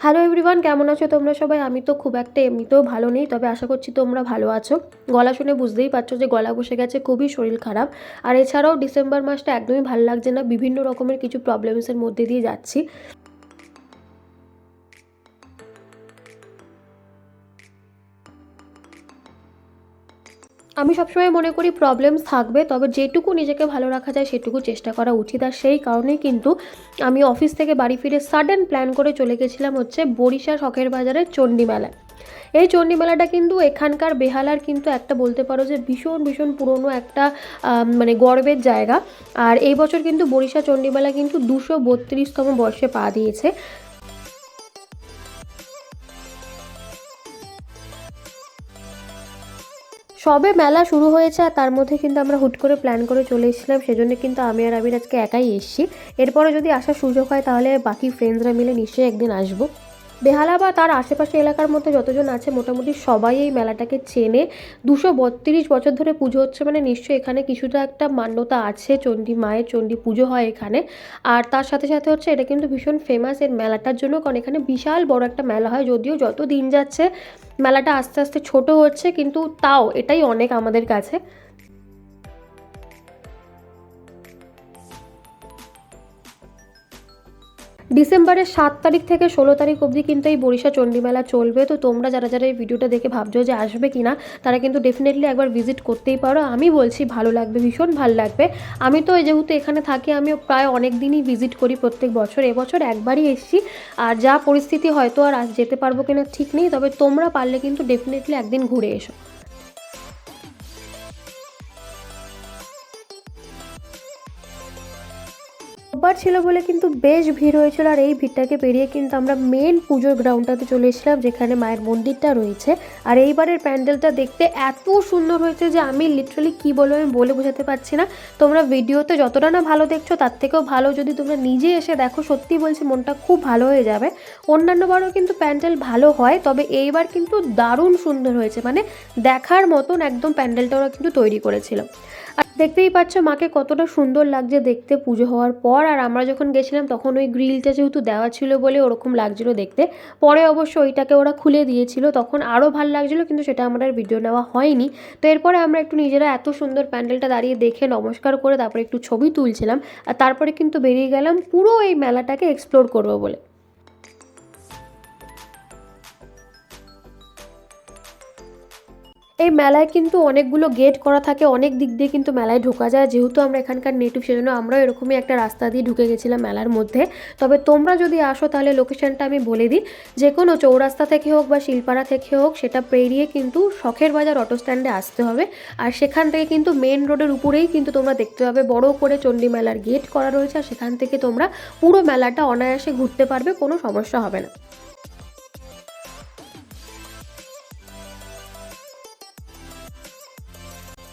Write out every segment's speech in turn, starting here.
Hello everyone কেমন আছো তোমরা সবাই? আমি তো খুব একটা এমনিতেও ভালো নেই, তবে আশা করছি তোমরা ভালো আছো। গলা শুনে বুঝতেই পারছ যে গলা বসে গেছে, খুবই শরীর খারাপ। আর এছাড়াও ডিসেম্বর মাসটা একদমই ভালো লাগছে না, বিভিন্ন রকমের কিছু প্রবলেমসের মধ্যে দিয়ে যাচ্ছি। আমি সবসময় মনে করি প্রবলেমস থাকবে, তবে যেটুকু নিজেকে ভালো রাখা যায় সেটুকু চেষ্টা করা উচিত। আর সেই কারণেই কিন্তু আমি অফিস থেকে বাড়ি ফিরে সাডেন প্ল্যান করে চলে গেছিলাম হচ্ছে বরিশা শখের বাজারের চণ্ডী মেলায় এই চণ্ডী মেলাটা কিন্তু এখানকার বেহালার কিন্তু একটা বলতে পারো যে ভীষণ ভীষণ পুরনো একটা মানে গর্বের জায়গা। আর এই বছর কিন্তু বরিশা চণ্ডী মেলা কিন্তু দুশো বত্রিশতম বর্ষে পা দিয়েছে। সবে মেলা শুরু হয়েছে আর তার মধ্যে কিন্তু আমরা হুট করে প্ল্যান করে চলে এসেছিলাম, সেজন্য কিন্তু আমি আর আবির আজকে একাই এসেছি। এরপরে যদি আসার সুযোগ হয় তাহলে বাকি ফ্রেন্ডসরা মিলে নিশ্চয়ই একদিন আসব। বেহালা বা তার আশেপাশে এলাকার মধ্যে যতজন আছে মোটামুটি সবাই এই মেলাটাকে চেনে। দুশো বত্রিশ বছর ধরে পুজো হচ্ছে মানে নিশ্চয়ই এখানে কিছুটা একটা মান্যতা আছে, চণ্ডী মায়ের চণ্ডী পুজো হয় এখানে। আর তার সাথে সাথে হচ্ছে এটা কিন্তু ভীষণ ফেমাস এর মেলাটার জন্য, কারণ এখানে বিশাল বড় একটা মেলা হয়, যদিও যত দিন যাচ্ছে মেলাটা আস্তে আস্তে ছোট হচ্ছে, কিন্তু তাও এটাই অনেক আমাদের কাছে। ডিসেম্বরের সাত তারিখ থেকে ষোলো তারিখ অবধি কিন্তু এই বরিশা চণ্ডী মেলা চলবে। তো তোমরা যারা যারা এই ভিডিওটা দেখে ভাবছ যে আসবে কিনা, তারা কিন্তু ডেফিনেটলি একবার ভিজিট করতেই পারো। আমি বলছি, ভালো লাগবে, ভীষণ ভালো লাগবে। আমি তো যেহেতু এখানে থাকি, আমিও প্রায় অনেক দিনই ভিজিট করি প্রত্যেক বছর। এবছর একবারই এসেছি। আর যা পরিস্থিতি হয়তো আর যেতে পারব কিনা ঠিক নেই, তবে তোমরা পারলে কিন্তু ডেফিনেটলি একদিন ঘুরে এসো। রোববার ছিল বলে কিন্তু বেশ ভিড় হয়েছিল আর এই ভিড়টাকে পেরিয়ে কিন্তু আমরা মেন পুজোর গ্রাউন্ডটাতে চলে এসেছিলাম, যেখানে মায়ের মন্দিরটা রয়েছে। আর এইবারের প্যান্ডেলটা দেখতে এত সুন্দর হয়েছে যে আমি লিটারালি কি বলব আমি বলে বোঝাতে পারছি না। তোমরা ভিডিওতে যতটা না ভালো দেখছ, তার থেকেও ভালো যদি তোমরা নিজে এসে দেখো, সত্যি বলছি মনটা খুব ভালো হয়ে যাবে। অন্যান্যবারও কিন্তু প্যান্ডেল ভালো হয়, তবে এইবার কিন্তু দারুণ সুন্দর হয়েছে মানে দেখার মতন একদম প্যান্ডেলটা ওরা কিন্তু তৈরি করেছিল। আর দেখতেই পাচ্ছ মাকে কতটা সুন্দর লাগছে দেখতে পুজো হওয়ার পর। আর আমরা যখন গেছিলাম তখন ওই গ্রিলটা যেহেতু দেওয়া ছিল বলে ওরকম লাগছিল দেখতে। পরে অবশ্য ওইটাকে ওরা খুলে দিয়েছিল, তখন আরও ভালো লাগছিল কিন্তু সেটা আমার আর ভিডিও নেওয়া হয়নি। তো এরপরে আমরা একটু নিজেরা এত সুন্দর প্যান্ডেলটা দাঁড়িয়ে দেখে নমস্কার করে তারপরে একটু ছবি তুলছিলাম। আর তারপরে কিন্তু বেরিয়ে গেলাম পুরো এই মেলাটাকে এক্সপ্লোর করব বলে। এই মেলায় কিন্তু অনেকগুলো গেট করা থাকে, অনেক দিক দিয়ে কিন্তু মেলায় ঢোকা যায়। যেহেতু আমরা এখানকার নেটিভ সেজন্য আমরাও এরকমই একটা রাস্তা দিয়ে ঢুকে গেছিলাম মেলার মধ্যে। তবে তোমরা যদি আসো তাহলে লোকেশনটা আমি বলে দিই। যে কোনো চৌরাস্তা থেকে হোক বা শিলপাড়া থেকে হোক, সেটা পেরিয়ে কিন্তু শখের বাজার অটো স্ট্যান্ডে আসতে হবে। আর সেখান থেকে কিন্তু মেন রোডের উপরেই কিন্তু তোমরা দেখতে পাবে বড় করে চণ্ডী মেলার গেট করা রয়েছে। আর সেখান থেকে তোমরা পুরো মেলাটা অনায়াসে ঘুরতে পারবে, কোনো সমস্যা হবে না।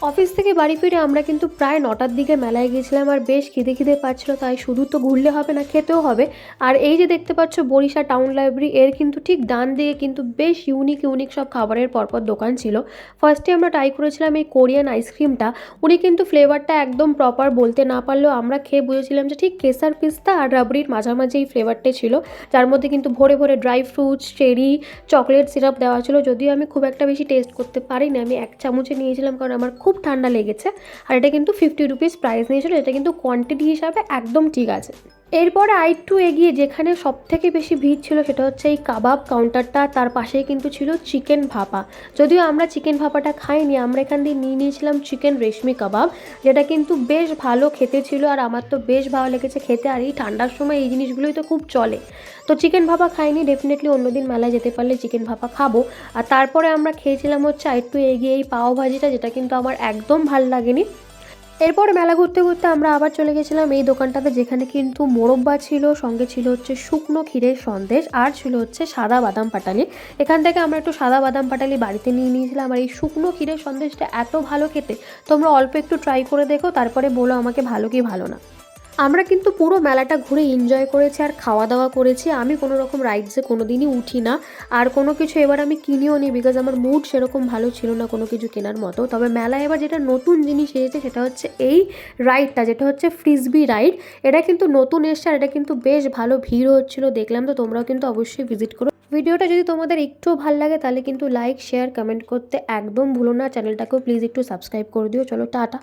অফিস থেকে বাড়ি ফিরে আমরা কিন্তু প্রায় নটার দিকে মেলায় গিয়েছিলাম আর বেশ খিদে খিদে পাচ্ছিল, তাই শুধু তো ঘুরলে হবে না, খেতেও হবে। আর এই যে দেখতে পাচ্ছ বরিশা টাউন লাইব্রেরি, এর কিন্তু ঠিক ডান দিকে কিন্তু বেশ ইউনিক ইউনিক সব খাবারের পরপর দোকান ছিল। ফার্স্টে আমরা ট্রাই করেছিলাম এই কোরিয়ান আইসক্রিমটা উনি কিন্তু ফ্লেভারটা একদম প্রপার বলতে না পারলেও আমরা খেয়ে বুঝেছিলাম যে ঠিক কেসার পিস্তা আর রাবড়ির মাঝামাঝি এই ফ্লেভারটাই ছিল। যার মধ্যে কিন্তু ভরে ভরে dry fruits cherry chocolate syrup দেওয়া ছিল। যদিও আমি খুব একটা বেশি টেস্ট করতে পারিনি, আমি এক চামচে নিয়েছিলাম কারণ আমার খুব ঠান্ডা লেগেছে। আর এটা কিন্তু ফিফটি রুপিস প্রাইস নিয়েছিল, এটা কিন্তু কোয়ান্টিটি হিসাবে একদম ঠিক আছে। এরপরে আর একটু এগিয়ে যেখানে সব থেকে বেশি ভিড় ছিল সেটা হচ্ছে এই কাবাব কাউন্টারটা, তার পাশেই কিন্তু ছিল চিকেন ভাপা। যদিও আমরা চিকেন ভাপাটা খাইনি, আমরা এখান দিয়ে নিয়ে নিয়েছিলাম চিকেন রেশমি কাবাব, যেটা কিন্তু বেশ ভালো খেতে ছিল আর আমার তো বেশ ভালো লেগেছে খেতে আর এই ঠান্ডার সময় এই জিনিসগুলোই তো খুব চলে। তো চিকেন ভাপা খাইনি ডেফিনেটলি অন্যদিন মেলায় যেতে পারলে চিকেন ভাপা খাব। আর তারপরে আমরা খেয়েছিলাম হচ্ছে আর একটু এগিয়ে এই পাও ভাজিটা যেটা কিন্তু আমার একদম ভালো লাগেনি। এরপর মেলা ঘুরতে ঘুরতে আমরা আবার চলে গেছিলাম এই দোকানটাতে, যেখানে কিন্তু মোরব্বা ছিল, সঙ্গে ছিল হচ্ছে শুকনো ক্ষীরের সন্দেশ আর ছিল হচ্ছে সাদা বাদাম পাটালি। এখান থেকে আমরা একটু সাদা বাদাম পাটালি বাড়িতে নিয়ে নিয়েছিলাম। আর এই শুকনো ক্ষীরের সন্দেশটা এত ভালো খেতে, তোমরা অল্প একটু ট্রাই করে দেখো, তারপরে বলো আমাকে ভালো কি ভালো না। আমরা কিন্তু পুরো মেলাটা ঘুরে এনজয় করেছি আর খাওয়া দাওয়া করেছি। আমি কোনো রকম রাইডসে কোনো দিনই উঠি না। আর কোনো কিছু এবার আমি কিনিও নি বিকজ আমার মুড সেরকম ভালো ছিল না কোনো কিছু কেনার মতো। তবে মেলায় এবার যেটা নতুন জিনিস এসেছে সেটা হচ্ছে এই রাইডটা যেটা হচ্ছে ফ্রিসবি রাইড এটা কিন্তু নতুন এসছে আর এটা কিন্তু বেশ ভালো ভিড় হচ্ছিল। দেখলাম তো তোমরাও কিন্তু অবশ্যই ভিজিট করো। ভিডিওটা যদি তোমাদের একটু ভালো লাগে তাহলে কিন্তু লাইক শেয়ার কমেন্ট করতে একদম ভুলো না। চ্যানেলটাকেও প্লিজ একটু সাবস্ক্রাইব করে দিও। চলো, টাটা।